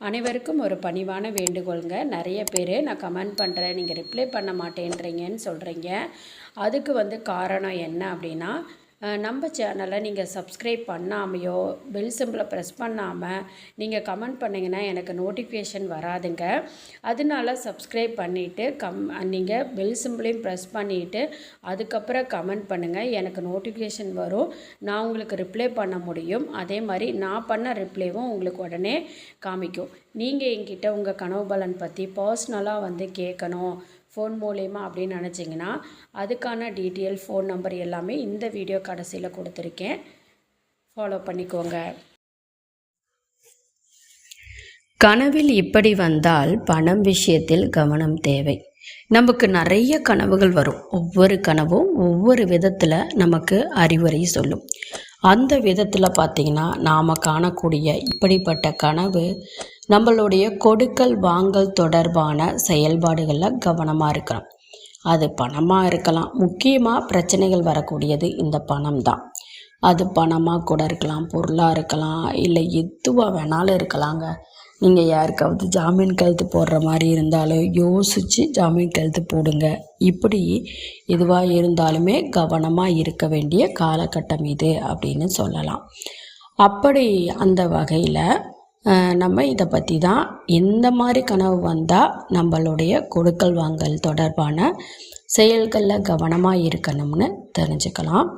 அனைவருக்கும் ஒரு பணிவான வேண்டுகோளுங்க. நிறைய பேர் நான் கமெண்ட் பண்ணுறேன் நீங்கள் ரிப்ளை பண்ண மாட்டேன்றீங்கன்னு சொல்கிறீங்க அதுக்கு வந்து காரணம் என்ன அப்படின்னா நம்ம சேனலை நீங்கள் சப்ஸ்கிரைப் பண்ணாமையோ பெல் சிம்பிளை ப்ரெஸ் பண்ணாமல் நீங்கள் கமெண்ட் பண்ணிங்கன்னா எனக்கு நோட்டிஃபிகேஷன் வராதுங்க. அதனால சப்ஸ்கிரைப் பண்ணிவிட்டு கம் நீங்கள் பெல் சிம்பிளையும் ப்ரெஸ் பண்ணிவிட்டு அதுக்கப்புறம் கமெண்ட் பண்ணுங்கள் எனக்கு நோட்டிஃபிகேஷன் வரும். நான் உங்களுக்கு ரிப்ளை பண்ண முடியும். அதே மாதிரி நான் பண்ண ரிப்ளைவும் உங்களுக்கு உடனே காமிக்கும். நீங்கள் என்கிட்ட உங்கள் கனவு பலன் பற்றி பர்சனலாக வந்து கேட்கணும். ஃபோன் மூலயமா அப்படின்னு நினச்சிங்கன்னா அதுக்கான டீட்டெயில் ஃபோன் நம்பர் எல்லாமே இந்த வீடியோ கடைசியில் கொடுத்துருக்கேன். ஃபாலோ பண்ணிக்கோங்க. கனவில் இப்படி வந்தால் பணம் விஷயத்தில் கவனம் தேவை. நமக்கு நிறைய கனவுகள் வரும். ஒவ்வொரு கனவும் ஒவ்வொரு விதத்தில் நமக்கு அறிவுரை சொல்லும். அந்த விதத்தில் பார்த்திங்கன்னா நாம் காணக்கூடிய இப்படிப்பட்ட கனவு நம்மளுடைய கொடுக்கல் வாங்கல் தொடர்பான செயல்பாடுகளில் கவனமாக இருக்கிறோம் அது பணமாக இருக்கலாம். முக்கியமாக பிரச்சனைகள் வரக்கூடியது இந்த பணம் தான். அது பணமாக கூட இருக்கலாம் பொருளாக இருக்கலாம் இல்லை எதுவாக வேணாலும் இருக்கலாங்க. நீங்கள் யாருக்காவது ஜாமீன் கழுத்து போடுற மாதிரி இருந்தாலும் யோசித்து ஜாமீன் கழுத்து போடுங்க. இப்படி எதுவாக இருந்தாலுமே கவனமாக இருக்க வேண்டிய காலகட்டம் இது அப்படின்னு சொல்லலாம். அப்படி அந்த வகையில் நம்ம இதை பற்றி தான் எந்த மாதிரி கனவு வந்தால் நம்மளுடைய கொடுக்கல் வாங்கல் தொடர்பான செயல்களில் கவனமாக இருக்கணும்னு தெரிஞ்சுக்கலாம்.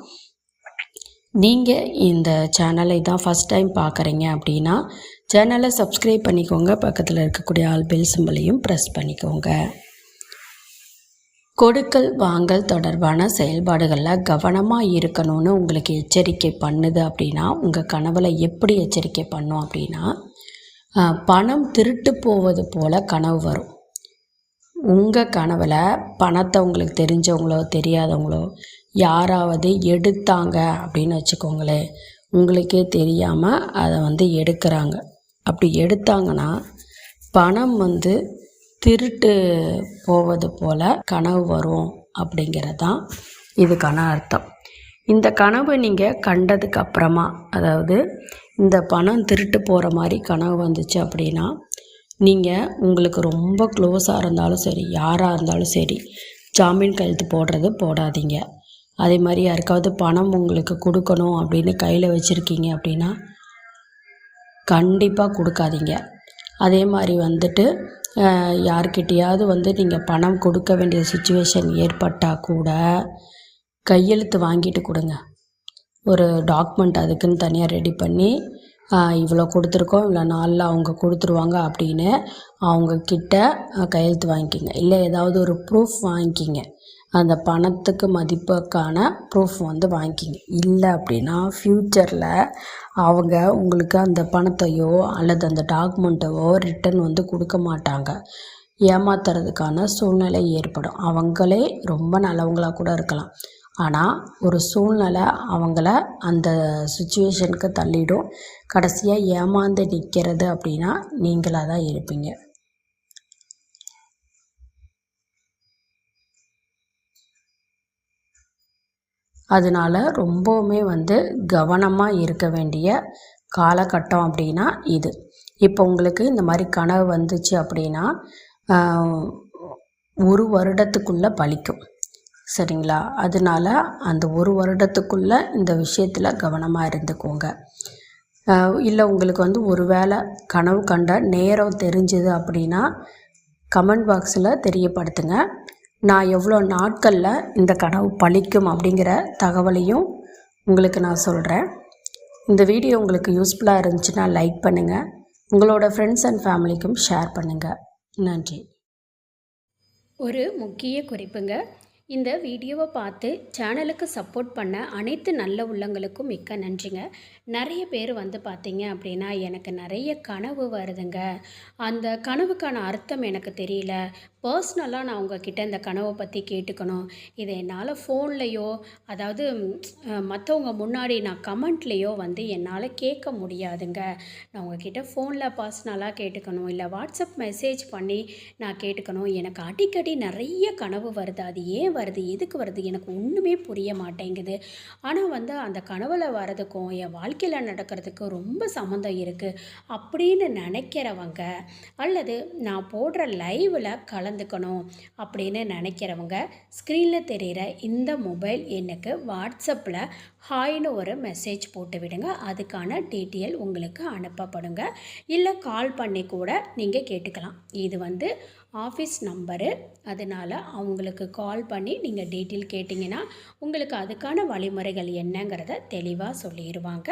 நீங்கள் இந்த சேனலை தான் ஃபஸ்ட் டைம் பார்க்குறீங்க அப்படின்னா சேனலை சப்ஸ்கிரைப் பண்ணிக்கோங்க. பக்கத்தில் இருக்கக்கூடிய ஆல் பெல் சிம்பிளையும் ப்ரெஸ் பண்ணிக்கோங்க. கொடுக்கல் வாங்கல் தொடர்பான செயல்பாடுகளில் கவனமாக இருக்கணும்னு உங்களுக்கு எச்சரிக்கை பண்ணுது அப்படின்னா உங்கள் கனவில் எப்படி எச்சரிக்கை பண்ணும் அப்படின்னா பணம் திருட்டு போவது போல் கனவு வரும். உங்கள் கனவில் பணத்தை உங்களுக்கு தெரிஞ்சவங்களோ தெரியாதவங்களோ யாராவது எடுத்தாங்க அப்படின்னு வச்சுக்கோங்களேன். உங்களுக்கே தெரியாமல் அதை வந்து எடுக்கிறாங்க. அப்படி எடுத்தாங்கன்னா பணம் வந்து திருட்டு போவது போல் கனவு வரும் அப்படிங்கிறது தான் இதுக்கான அர்த்தம். இந்த கனவை நீங்கள் கண்டதுக்கு அப்புறமா அதாவது இந்த பணம் திருட்டு போகிற மாதிரி கனவு வந்துச்சு அப்படின்னா நீங்கள் உங்களுக்கு ரொம்ப க்ளோஸாக இருந்தாலும் சரி யாராக இருந்தாலும் சரி ஜாமீன் கையெழுத்து போடுறது போடாதீங்க. அதே மாதிரி யாருக்காவது பணம் உங்களுக்கு கொடுக்கணும் அப்படின்னு கையில் வச்சுருக்கீங்க அப்படின்னா கண்டிப்பாக கொடுக்காதீங்க. அதே மாதிரி வந்துட்டு அஹ், வந்து நீங்கள் பணம் கொடுக்க வேண்டிய சுச்சுவேஷன் ஏற்பட்டால் கூட கையெழுத்து வாங்கிட்டு கொடுங்க. ஒரு டாக்குமெண்ட் அதுக்குன்னு தனியாக ரெடி பண்ணி இவ்வளோ கொடுத்துருக்கோம் இவ்வளோ நாளில் அவங்க கொடுத்துருவாங்க அப்படின்னு அவங்கக்கிட்ட கையெழுத்து வாங்கிக்கிங்க. இல்லை ஏதாவது ஒரு ப்ரூஃப் வாங்கிக்கிங்க. அந்த பணத்துக்கு மதிப்புக்கான ப்ரூஃப் வந்து வாங்கிக்கிங்க. இல்லை அப்படின்னா ஃப்யூச்சரில் அவங்க உங்களுக்கு அந்த பணத்தையோ அல்லது அந்த டாக்குமெண்ட்டையோ ரிட்டர்ன் வந்து கொடுக்க மாட்டாங்க. ஏமாத்துறதுக்கான சூழ்நிலை ஏற்படும். அவங்களே ரொம்ப நல்லவங்களாக கூட இருக்கலாம். ஆனால் ஒரு சூழ்நிலை அவங்கள அந்த சுச்சுவேஷனுக்கு தள்ளிடும். கடைசியாக ஏமாந்து நிற்கிறது அப்படின்னா நீங்களாக தான் இருப்பீங்க. அதனால ரொம்பவுமே வந்து கவனமாக இருக்க வேண்டிய காலகட்டம் அப்படின்னா இது. இப்போ உங்களுக்கு இந்த மாதிரி கனவு வந்துச்சு அப்படின்னா ஒரு வருடத்துக்குள்ளே பலிக்கும் சரிங்களா? அதனால அந்த ஒரு வருடத்துக்குள்ளே இந்த விஷயத்தில் கவனமாக இருந்துக்கோங்க. இல்லை உங்களுக்கு வந்து ஒரு வேளை கனவு கண்ட நேரம் தெரிஞ்சுது அப்படின்னா கமெண்ட் பாக்ஸில் தெரியப்படுத்துங்க. நான் எவ்வளோ நாட்களில் இந்த கனவு பழிக்கும் அப்படிங்கிற தகவலையும் உங்களுக்கு நான் சொல்கிறேன் இந்த வீடியோ உங்களுக்கு யூஸ்ஃபுல்லாக இருந்துச்சுன்னா லைக் பண்ணுங்கள் உங்களோட ஃப்ரெண்ட்ஸ் அண்ட் ஃபேமிலிக்கும் ஷேர் பண்ணுங்கள் நன்றி. ஒரு முக்கிய குறிப்புங்க. இந்த வீடியோவை பார்த்து சேனலுக்கு சப்போர்ட் பண்ண அனைத்து நல்ல உள்ளங்களுக்கும் மிக்க நன்றிங்க. நிறைய பேர் வந்து பார்த்தீங்க அப்படின்னா எனக்கு நிறைய கனவு வருதுங்க. அந்த கனவுக்கான அர்த்தம் எனக்கு தெரியல. பர்சனலாக நான் உங்ககிட்ட இந்த கனவை பற்றி கேட்டுக்கணும். இதை என்னால் ஃபோன்லேயோ அதாவது மற்றவங்க முன்னாடி நான் கமெண்ட்லேயோ வந்து என்னால் கேட்க முடியாதுங்க. நான் உங்ககிட்ட ஃபோனில் பர்சனலாக கேட்டுக்கணும். இல்லை வாட்ஸ்அப் மெசேஜ் பண்ணி நான் கேட்டுக்கணும். எனக்கு அடிக்கடி நிறைய கனவு வருது. அது ஏன் வருது எதுக்கு வருது? எனக்கு ஒன்றுமே புரிய மாட்டேங்குது. ஆனால் வந்து அந்த கனவில் வரதுக்கும் என் வாழ்க்கையில் நடக்கிறதுக்கு ரொம்ப சம்மந்தம் இருக்குது அப்படின்னு நினைக்கிறவங்க அல்லது நான் போடுற லைவில் கலந்துக்கணும் அப்படின்னு நினைக்கிறவங்க ஸ்க்ரீனில் தெரிகிற இந்த மொபைல் எண்ணுக்கு வாட்ஸ்அப்பில் ஹாய்னு ஒரு மெசேஜ் போட்டு விடுங்க. அதுக்கான டீட்டெயில் உங்களுக்கு அனுப்பப்படுங்க. இல்லை கால் பண்ணி கூட நீங்கள் கேட்டுக்கலாம். இது வந்து ஆஃபீஸ் நம்பரு. அதனால் அவங்களுக்கு கால் பண்ணி நீங்கள் டீட்டெயில் கேட்டிங்கன்னா உங்களுக்கு அதுக்கான வழிமுறைகள் என்னங்கிறத தெளிவாக சொல்லிடுவாங்க